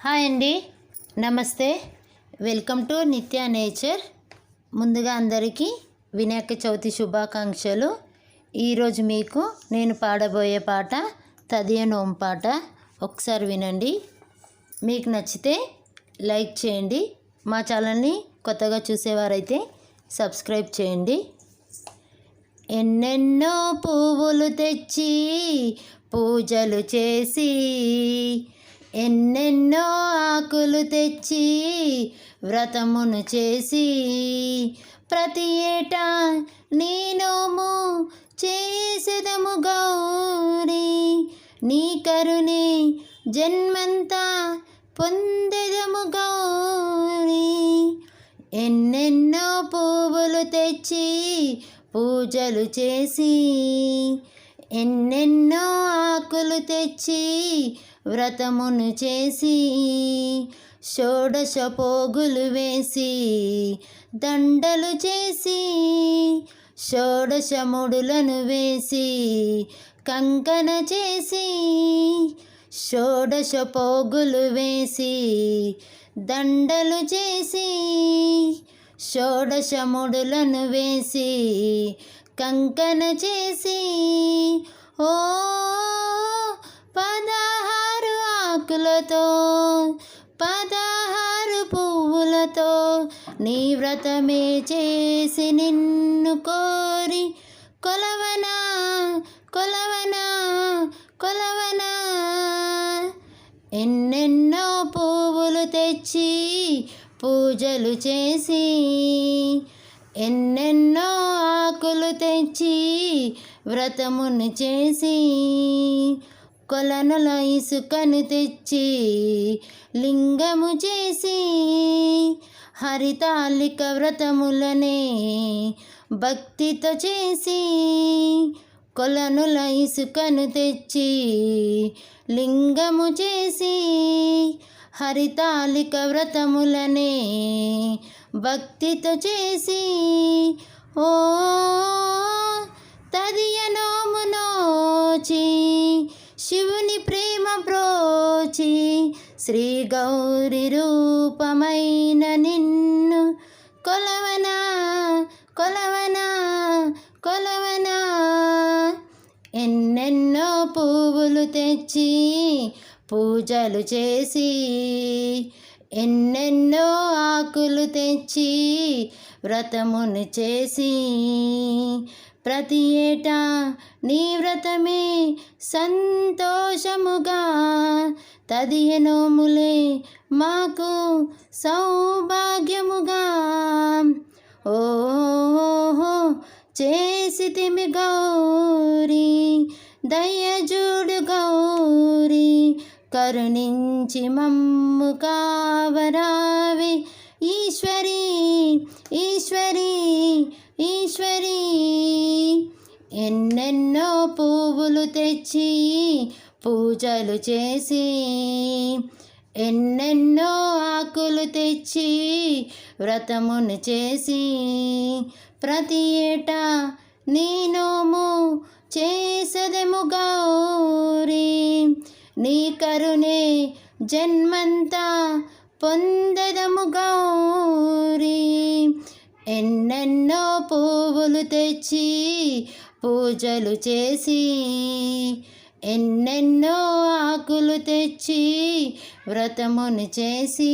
Hi అండి. నమస్తే. Welcome to Nithya nature. ముందుగా అందరికీ వినాయక చవితి శుభాకాంక్షలు. ఈరోజు మీకు నేను పాడబోయే పాట తదియ నోం పాట. ఒకసారి వినండి. మీకు నచ్చితే లైక్ చేయండి. మా ఛానల్ని కొత్తగా చూసేవారైతే సబ్స్క్రైబ్ చేయండి. ఎన్నెన్నో పువ్వులు తెచ్చి పూజలు చేసి ఎన్నెన్నో ఆకులు తెచ్చి వ్రతమును చేసి ప్రతి ఏటా నేనోము చేసేదము గౌరీ. నీ కరుణే జన్మంతా పొందెదము గౌరీ. ఎన్నెన్నో పువ్వులు తెచ్చి పూజలు చేసి ఎన్నెన్నో ఆకులు తెచ్చి వ్రతమును చేసి షోడశ పోగులు వేసి దండలు చేసి షోడశముడులను వేసి కంకణ చేసి షోడశ పోగులు వేసి దండలు చేసి షోడశముడులను వేసి కంకణ చేసి ఓ పదహారు ఆకులతో పదహారు పువ్వులతో నీ వ్రతమే చేసి నిన్ను కోరి కొలవనా కొలవనా కొలవనా. ఎన్నెన్నో పువ్వులు తెచ్చి పూజలు చేసి ఎన్నెన్నో ఆకులు తెచ్చి వ్రతమును చేసి కొలనుల ఇసుకను తెచ్చి లింగము చేసి హరితాళిక వ్రతములనే భక్తితో చేసి కొలనుల ఇసుకను తెచ్చి లింగము చేసి హరితాళిక వ్రతములనే భక్తితో చేసి ఓ తదియ నోచి శివుని ప్రేమ ప్రోచి శ్రీ గౌరి రూపమైన నిన్ను కొలవనా కొలవనా కొలవనా. ఎన్నెన్నో పువ్వులు తెచ్చి పూజలు చేసి ఎన్నెన్నో ఆకులు తెచ్చి వ్రతమును చేసి ప్రతి ఏటా నీ వ్రతమే సంతోషముగా తదియనోములే మాకు సౌభాగ్యముగా. ఓహో చేసితిమి గౌరీ దయజూడు గౌరీ కరుణించి మమ్ము కావరావి ఈశ్వరి. ఈశ్వరి ఈశ్వరి. ఎన్నెన్నో పువ్వులు తెచ్చి పూజలు చేసి ఎన్నెన్నో ఆకులు తెచ్చి వ్రతమును చేసి ప్రతి ఏటా నీనోము చేసదెము గౌరీ. నీ కరుణే జన్మంతా పొందదము గౌరీ పూలు తెచ్చి పూజలు చేసి ఎన్నెన్నో ఆకులు తెచ్చి వ్రతమును చేసి